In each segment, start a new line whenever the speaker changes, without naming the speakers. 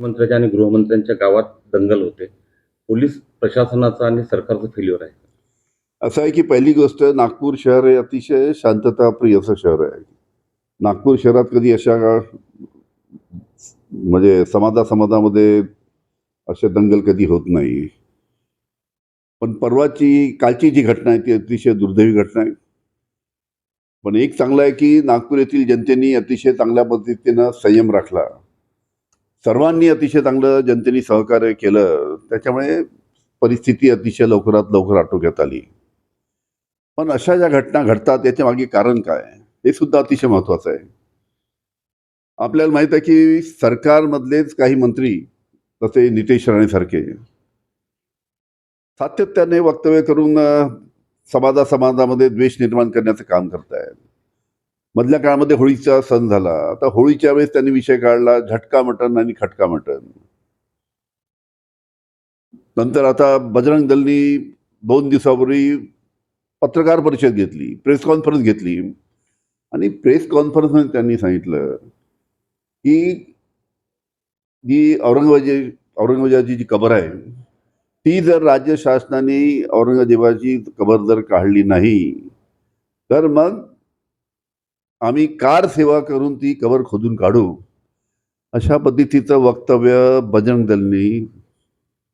मुख्यमंत्र्यांच्या आणि गृहमंत्र्यांच्या गावात दंगल होते. पोलीस प्रशासनाचं आणि सरकारचं फेल्युअर आहे.
असं आहे की पहिली गोष्ट नागपूर शहर हे अतिशय शांतताप्रिय असं शहर आहे. नागपूर शहरात कधी अशा म्हणजे समाजा समाजामध्ये असे दंगल कधी होत नाही. पण परवाची कालची जी घटना आहे ती अतिशय दुर्दैवी घटना आहे. पण एक चांगलं आहे की नागपूर येथील जनतेने अतिशय चांगल्या पद्धतीनं संयम राखला. सर्वांनी अतिशय चांगलं जनतेने सहकार्य केलं त्याच्यामुळे परिस्थिती अतिशय लवकरात लवकर आटोक्यात आली. पण अशा ज्या घटना घडतात याच्या मागे कारण काय? हे सुद्धा अतिशय महत्वाचं आहे. आपल्याला माहीत आहे की सरकारमधलेच काही मंत्री जसे नितेश राणेसारखे सातत्याने वक्तव्य करून समाजा समाजामध्ये द्वेष निर्माण करण्याचं काम करतायत. मधल्या काळामध्ये होळीचा सण झाला. आता होळीच्या वेळेस त्यांनी विषय काढला झटका मटण आणि खटका मटण. नंतर आता बजरंग दलनी दोन दिवसापूर्वी पत्रकार परिषद घेतली प्रेस कॉन्फरन्स घेतली. आणि प्रेस कॉन्फरन्समध्ये त्यांनी सांगितलं की जी औरंगजेबाची औरंगजेबाची जी कबर आहे ती जर राज्य शासनाने औरंगजेबाची कबर जर काढली नाही तर मग आम्ही कार सेवा करून ती कबर खोदून काढू अशा पद्धतीचं वक्तव्य बजरंग दलनी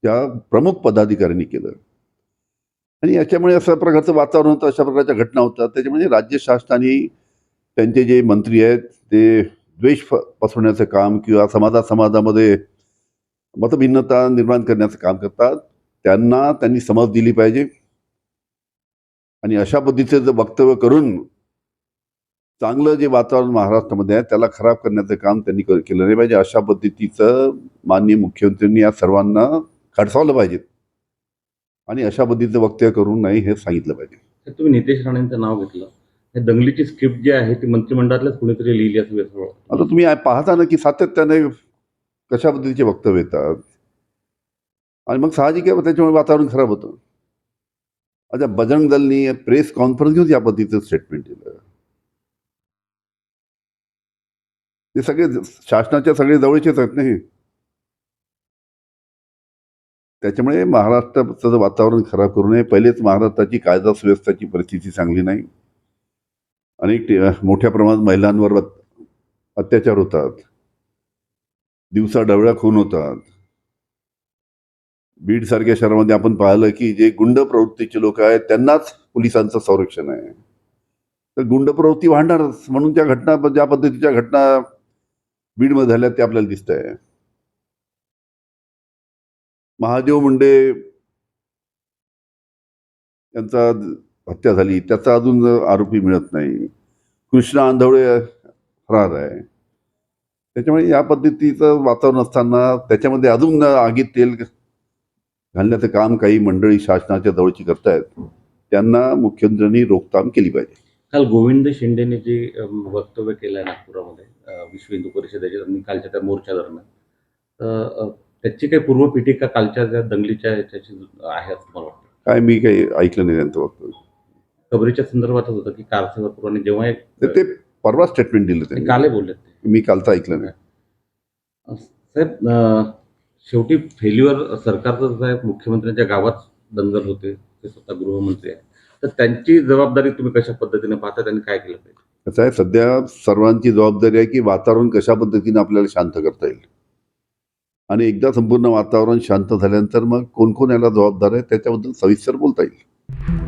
त्या प्रमुख पदाधिकाऱ्यांनी केलं. आणि याच्यामुळे अशा प्रकारचं वातावरण होतं अशा प्रकारच्या घटना होतात. त्याच्यामुळे राज्य शासनाने त्यांचे जे मंत्री आहेत ते द्वेष पसरवण्याचं काम किंवा समाजा समाजामध्ये मतभिन्नता निर्माण करण्याचं काम करतात. त्यांना त्यांनी समज दिली पाहिजे. आणि अशा पद्धतीचं जर वक्तव्य करून चांगलं जे वातावरण महाराष्ट्रामध्ये आहे त्याला खराब करण्याचं काम त्यांनी केलं नाही पाहिजे. अशा पद्धतीचं माननीय मुख्यमंत्र्यांनी या सर्वांना खडसावलं पाहिजे. आणि अशा पद्धतीचं वक्तव्य करू नये हे सांगितलं पाहिजे.
तुम्ही नितेश राणेंचं नाव घेतलं. हे दंगलीची स्क्रिप्ट जी आहे ती मंत्रिमंडळातल्याच कुणीतरी लिहिली असं.
आता तुम्ही पाहता ना की सातत्याने कशा पद्धतीचे वक्तव्य येतात. आणि मग साहजिक आहे त्याच्यामुळे वातावरण खराब होतं. अच्छा बजरंग दलनी प्रेस कॉन्फरन्स घेऊन या पद्धतीचं स्टेटमेंट दिलं. ते सगळे शासनाच्या सगळे जवळचेच आहेत ना त्याच्यामुळे महाराष्ट्राचं वातावरण खराब करू नये. पहिलेच महाराष्ट्राची कायदा सुव्यवस्थाची परिस्थिती चांगली नाही. अनेक मोठ्या प्रमाणात महिलांवर अत्याचार होतात. दिवसा डवळ्या खून होतात. बीडसारख्या शहरामध्ये आपण पाहिलं की जे गुंड प्रवृत्तीचे लोक आहेत त्यांनाच पोलिसांचं संरक्षण आहे. तर गुंड प्रवृत्ती वाढणारच. म्हणून त्या घटना ज्या पद्धतीच्या घटना बीडमध्ये झाल्या ते आपल्याला दिसत आहे महादेव मुंडे यांचा हत्या झाली त्याचा अजून आरोपी मिळत नाही. कृष्णा आंधवळे फरार आहे. त्याच्यामुळे या पद्धतीचं वातावरण असताना त्याच्यामध्ये अजून आगीत तेल घालण्याचं काम काही मंडळी शासनाच्या जवळची करतायत. त्यांना मुख्यमंत्र्यांनी रोकथाम केली पाहिजे.
काल गोविंद शिंदेने जे वक्तव्य केलं आहे नागपुरामध्ये विश्व हिंदू परिषदेच्या आणि कालच्या त्या मोर्चा दरम्यान. तर त्याची काही पूर्वपीठिका कालच्या त्या दंगलीच्या ह्याच्याची आहे असं मला वाटतं?
काय मी काही ऐकलं नाही त्यांचं वक्तव्य.
कबरीच्या संदर्भातच होतं की आणि जेव्हा एक
तर ते परवा स्टेटमेंट दिलं
ते काले बोलले ते.
मी कालचं ऐकलं नाही.
साहेब अ, शेवटी फेल्युअर सरकारचं साहेब मुख्यमंत्र्यांच्या गावात दंगल होते ते स्वतः गृहमंत्री आहे तर त्यांची जबाबदारी तुम्ही कशा पद्धतीने पाहता त्यांनी काय केलं पाहिजे?
कसं आहे सध्या सर्वांची जबाबदारी आहे की वातावरण कशा पद्धतीने आपल्याला शांत करता येईल. आणि एकदा संपूर्ण वातावरण शांत झाल्यानंतर मग कोण कोण याला जबाबदार आहे त्याच्याबद्दल सविस्तर बोलता येईल.